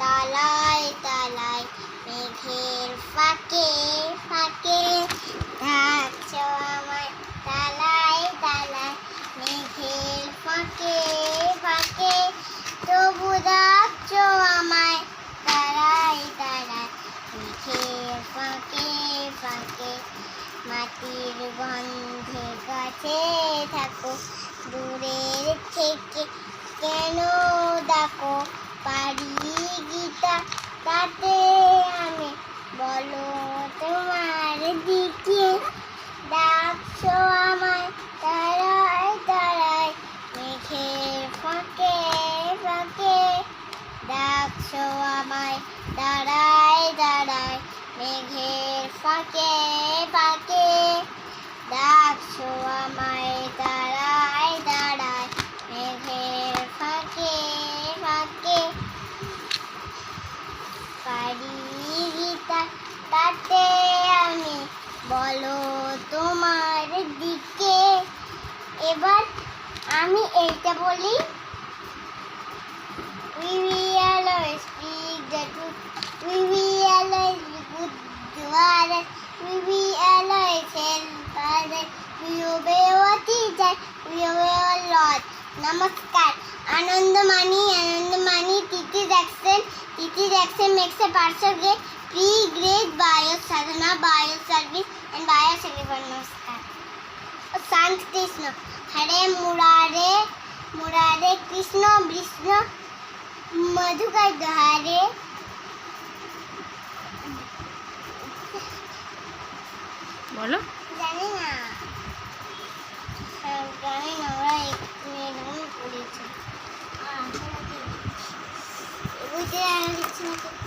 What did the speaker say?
তলায় তলায় মেঘের ফাঁকে ফাঁকে থাকছ আমার তালায় তালায় মেঘের ফাঁকে ফাঁকে তবু ডাকছ আমায়। তারায় তারায় মেঘের ফাঁকে ফাঁকে মাটির গন্ধে গাছে থাকো। তাতে আমি বলো তোমার দিকে। ডাকছো আমায়, তারায় তারায় মেঘের ফাঁকে ফাঁকে। ডাকছো আমায় দাঁড়ায় দাঁড়ায় মেঘের ফাঁকে ভালো তোমার দিকে। এবার আমি এইটা বলি। নমস্কার আনন্দমানি আনন্দমানি তিথি দেখছেন তিথি দেখছেন মেক্সে পার্শ্বকে প্রি গ্রে Sadhana bio service and bio সেলিভার নমস্কার ও শান্ত কৃষ্ণ হরে মুরারে মুরারে কৃষ্ণ বিষ্ণ মধুকর দোহারে বলো। জানি না। জানি না ওরা একটু এরকম করেছে বুঝতে আর দিচ্ছি না।